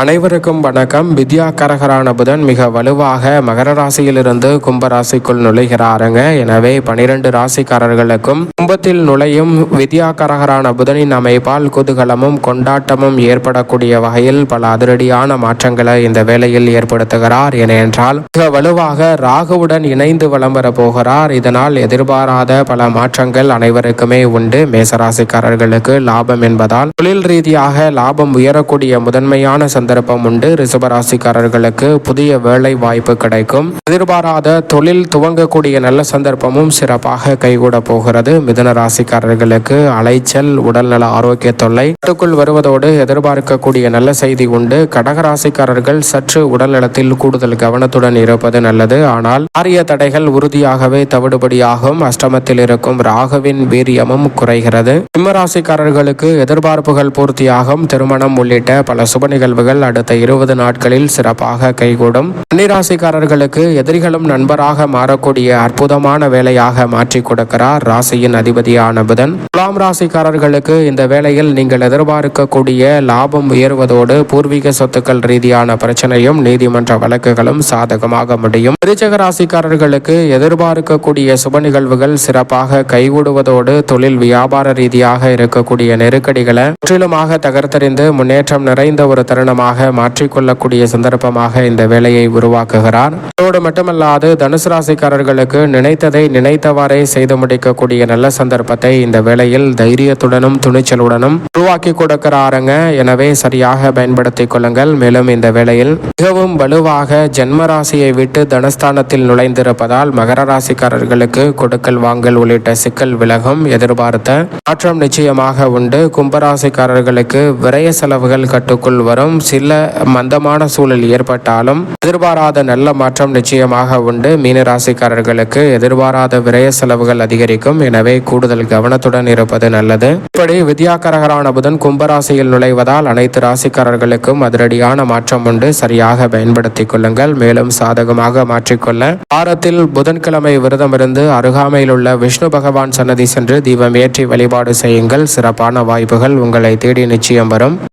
அனைவருக்கும் வணக்கம். வித்யா கரகரான புதன் மிக வலுவாக மகர ராசியிலிருந்து கும்ப ராசிக்குள் நுழைகிறாருங்க. எனவே பனிரெண்டு ராசிக்காரர்களுக்கும் கும்பத்தில் நுழையும் வித்யா கரகரான புதனின் அமைப்பால் குதூகலமும் கொண்டாட்டமும் ஏற்படக்கூடிய வகையில் பல அதிரடியான மாற்றங்களை இந்த வேளையில் ஏற்படுத்துகிறார். ஏனென்றால் மிக வலுவாக ராகுவுடன் இணைந்து வலம் வர போகிறார். இதனால் எதிர்பாராத பல மாற்றங்கள் அனைவருக்குமே உண்டு. மேசராசிக்காரர்களுக்கு லாபம் என்பதால் தொழில் ரீதியாக லாபம் உயரக்கூடிய முதன்மையான சந்தர்ப்பம் உண்டு. ரிசபராசிக்காரர்களுக்கு புதிய வேலை வாய்ப்பு கிடைக்கும். எதிர்பாராத தொழில் துவங்கக்கூடிய நல்ல சந்தர்ப்பமும் சிறப்பாக கைகூட போகிறது. மிதன ராசிக்காரர்களுக்கு அலைச்சல் உடல்நல ஆரோக்கிய தொல்லை. கட்டுக்குள் வருவதோடு எதிர்பார்க்கக்கூடிய நல்ல செய்தி உண்டு. கடகராசிக்காரர்கள் சற்று உடல்நலத்தில் கூடுதல் கவனத்துடன் இருப்பது நல்லது. ஆனால் ஆரிய தடைகள் உறுதியாகவே தவிடுபடியாகும். அஷ்டமத்தில் இருக்கும் ராகுவின் வீரியமும் குறைகிறது. சிம்மராசிக்காரர்களுக்கு எதிர்பார்ப்புகள் பூர்த்தியாகும். திருமணம் உள்ளிட்ட பல சுப நிகழ்வுகள் அடுத்த இருபது நாட்களில் சிறப்பாக கைகூடும். கன்னிராசிக்காரர்களுக்கு எதிரிகளும் நண்பராக மாறக்கூடிய அற்புதமான வேலையாக மாற்றி கொடுக்கிறார் ராசியின் அதிபதியான புதன். துலாம் ராசிக்காரர்களுக்கு இந்த வேளையில் நீங்கள் எதிர்பார்க்கக்கூடிய லாபம் உயர்வதோடு பூர்வீக சொத்துக்கள் ரீதியான பிரச்சனையும் நீதிமன்ற வழக்குகளும் சாதகமாக முடியும். விருச்சக ராசிக்காரர்களுக்கு எதிர்பார்க்கக்கூடிய சுப நிகழ்வுகள் சிறப்பாக கைகூடுவதோடு தொழில் வியாபார ரீதியாக இருக்கக்கூடிய நெருக்கடிகளை முற்றிலுமாக தகர்த்தறிந்து முன்னேற்றம் நிறைந்த ஒரு தருணமாக மாற்றிக்கொள்ளக்கூடிய சந்தர்ப்பமாக இந்த வேலையை உருவாக்குகிறார் அதோடு மட்டுமல்லாது தனுசு ராசிக்காரர்களுக்கு நினைத்ததை நினைத்தவாறே செய்து முடிக்கக்கூடிய நல்ல சந்தர்ப்பத்தை இந்த வேளையில் தைரியத்துடனும் துணிச்சலுடனும் உருவாக்கி கொடுக்கிறாருங்க. எனவே சரியாக பயன்படுத்திக் கொள்ளுங்கள். மேலும் இந்த வேளையில் மிகவும் வலுவாக ஜென்ம ராசியை விட்டு தனஸ்தானத்தில் நுழைந்திருப்பதால் மகர ராசிக்காரர்களுக்கு கொடுக்கல் வாங்கல் உள்ளிட்ட சிக்கல் விலகும். எதிர்பார்த்த மாற்றம் நிச்சயமாக உண்டு. கும்பராசிக்காரர்களுக்கு விரய செலவுகள் கட்டுக்குள் வரும். சில மந்தமான சூழல் ஏற்பட்டாலும் எதிர்பாராத நல்ல மாற்றம் நிச்சயமாக உண்டு. மீன ராசிக்காரர்களுக்கு எதிர்பாராத விரய செலவுகள் அதிகரிக்கும். எனவே கூடுதல் கவனத்துடன் இருப்பது நல்லது. இப்படி வித்யாகரகரான புதன் கும்பராசியில் நுழைவதால் அனைத்து ராசிக்காரர்களுக்கும் அதிரடியான மாற்றம் உண்டு. சரியாக பயன்படுத்திக் கொள்ளுங்கள். மேலும் சாதகமாக மாற்றிக்கொள்ள. வாரத்தில் புதன்கிழமை விரதமிருந்து அருகாமையில் உள்ள விஷ்ணு பகவான் சன்னதி சென்று தீபம் ஏற்றி வழிபாடு செய்யுங்கள். சிறப்பான வாய்ப்புகள் உங்களை தேடி நிச்சயம் வரும்.